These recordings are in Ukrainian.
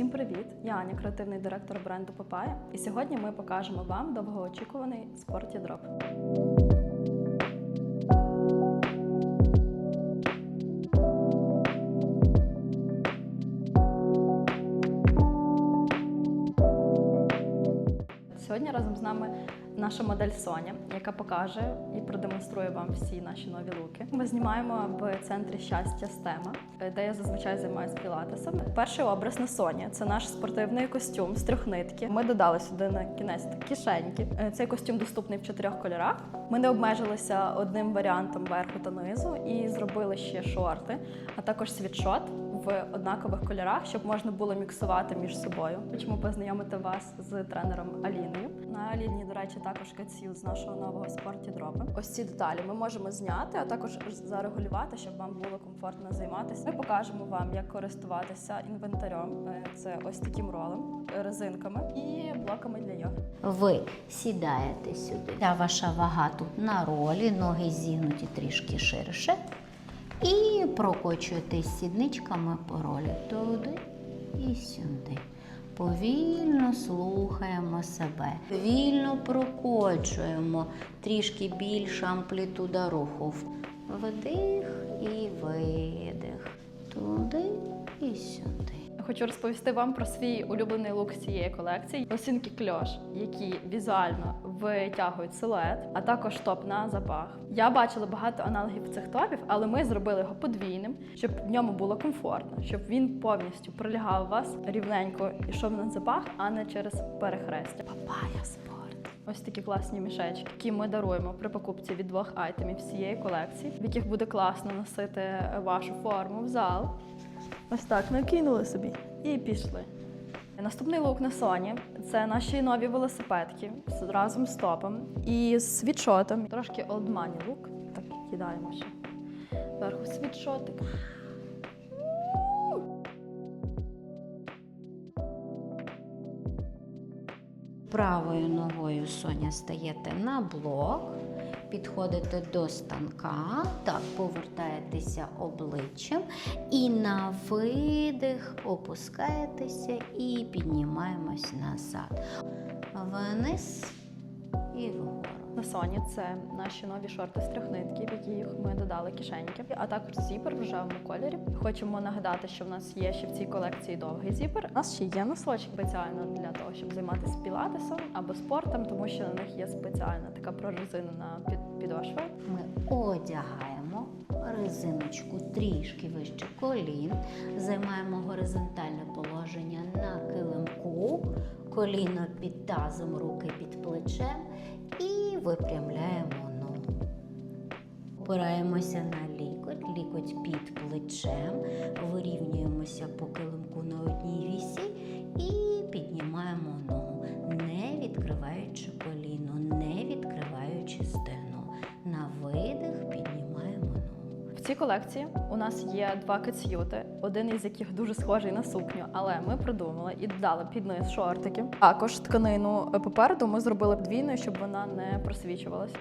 Всім привіт! Я Аня, креативний директор бренду Папая. І сьогодні ми покажемо вам довгоочікуваний спорті дроп. Сьогодні разом з нами наша модель Соня, яка покаже і продемонструє вам всі наші нові луки. Ми знімаємо в центрі щастя Стема, де я зазвичай займаюся пілатесом. Перший образ на Соні це наш спортивний костюм з трьох нитки. Ми додали сюди на кінець кишеньки. Цей костюм доступний в чотирьох кольорах. Ми не обмежилися одним варіантом верху та низу і зробили ще шорти, а також світшот в однакових кольорах, щоб можна було міксувати між собою. Хочемо познайомити вас з тренером Аліною. На Аліні, до речі, також кацю з нашого нового спорті дропи. Ось ці деталі ми можемо зняти, а також зарегулювати, щоб вам було комфортно займатися. Ми покажемо вам, як користуватися інвентарем. Е, Це ось таким ролем, резинками і блоками для йоги. Ви сідаєте сюди. Та ваша вага тут на ролі, ноги зігнуті трішки ширше. І прокочуєте сідничками по ролі туди і сюди. Повільно слухаємо себе. Повільно прокочуємо трішки більша амплітуда руху. Вдих і видих. Туди і сюди. Хочу розповісти вам про свій улюблений лук цієї колекції. Лосинки кльош, які візуально витягують силует, а також топ на запах. Я бачила багато аналогів цих топів, але ми зробили його подвійним, щоб в ньому було комфортно, щоб він повністю прилягав у вас рівненько йшов на запах, а не через перехрестя. Папая спорт. Ось такі класні мішечки, які ми даруємо при покупці від двох айтемів цієї колекції, в яких буде класно носити вашу форму в зал. Ось так накинули собі і пішли. Наступний лук на Соні це наші нові велосипедки разом з топом і з світшотом. Трошки олдмані лук. Так, кидаємо ще. Зверху світшотик. Правою ногою Соня стаєте на блок, підходите до станка, так, повертаєтеся обличчям і на видих опускаєтеся і піднімаємось назад. Вниз і вгору. На Соні це наші нові шорти з трьох нитків, в яких ми додали кишеньки, а також зіпер в рожевому кольорі. Хочемо нагадати, що в нас є ще в цій колекції довгий зіпер. У нас ще є носочки спеціально для того, щоб займатися пілатесом або спортом, тому що на них є спеціальна така прорезинена під підошва. Ми одягаємо резиночку трішки вище колін, займаємо горизонтальне положення на килимку, коліно під тазом, руки під плечем. І випрямляємо ногу. Опираємося на лікоть, лікоть під плечем, вирівнюємося по килимку цій колекції у нас є два кацюти, один із яких дуже схожий на сукню, але ми придумали і додали під низ шортики. Також тканину попереду ми зробили подвійною, щоб вона не просвічувалась.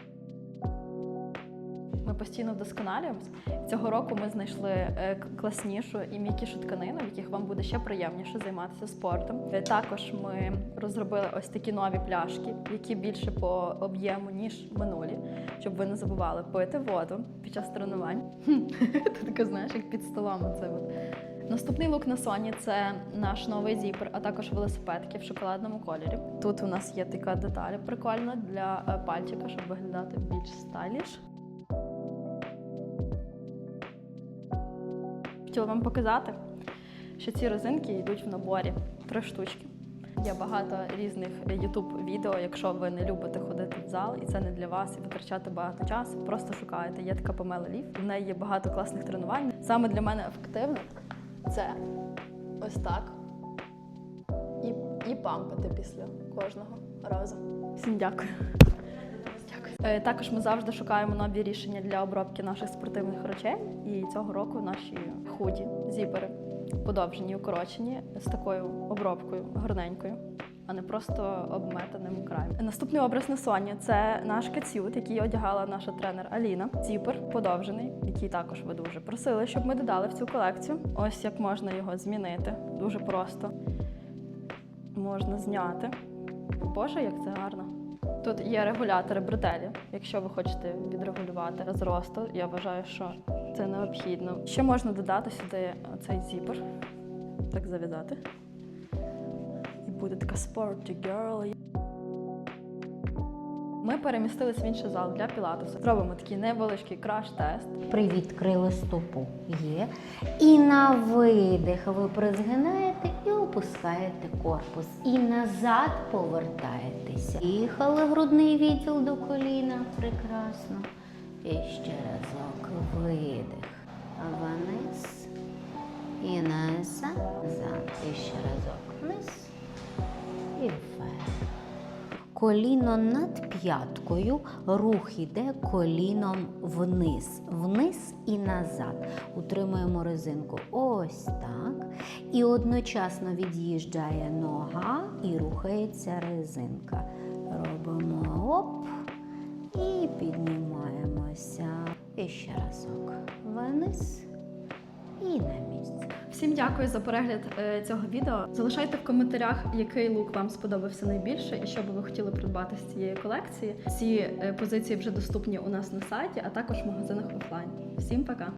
Ми постійно вдосконалюємось. Цього року ми знайшли е, класнішу і м'якішу тканину, в яких вам буде ще приємніше займатися спортом. Е, Також ми розробили ось такі нові пляшки, які більше по об'єму ніж минулі, щоб ви не забували пити воду під час тренувань. Ти така знаєш, як під столом. Це. Наступний лук на Соні це наш новий зіпер, а також велосипедки в шоколадному кольорі. Тут у нас є така деталь прикольна для е, пальчика, щоб виглядати більш стайліш. Хотіла вам показати, що ці резинки йдуть в наборі три штучки. Є багато різних youtube відео, якщо ви не любите ходити в зал, і це не для вас, і витрачати багато часу. Просто шукаєте. Є така Памела Лів. В неї є багато класних тренувань. Саме для мене ефективно це ось так. І, і пампити після кожного разу. Всім дякую. Е, Також ми завжди шукаємо нові рішення для обробки наших спортивних речей. І цього року наші худі, зіпери, подовжені укорочені з такою обробкою гарненькою. а не просто обметаним краєм. Наступний образ на соні це наш кацют, який одягала наша тренер Аліна. Ціпер подовжений, який також ви дуже просили, щоб ми додали в цю колекцію. Ось як можна його змінити. Дуже просто можна зняти. Боже, як це гарно. Тут є регулятори бретелі. Якщо ви хочете відрегулювати зросту, я вважаю, що це необхідно. Ще можна додати сюди цей зіпер, так зав'язати. І буде така sporty girl. Ми перемістились в інший зал для пілатесу. Зробимо такий невеличкий краш-тест. Привідкрили стопу. Є. І на видих ви призгинаєте і опускаєте корпус. І назад повертаєтеся. Їхали грудний відділ до коліна. Прекрасно. І ще разок видих. Вниз. І назад. Назад. І ще разок вниз. І вверх. Коліно над п'яткою, рух іде коліном вниз, вниз і назад. Утримуємо резинку ось так. І одночасно від'їжджає нога і рухається резинка. Робимо оп і піднімаємося. І ще разок. Вниз і на місце. Всім дякую за перегляд е, цього відео. Залишайте в коментарях, який лук вам сподобався найбільше і що би ви хотіли придбати з цієї колекції. Ці е, позиції вже доступні у нас на сайті, а також в магазинах офлайн. Всім пока!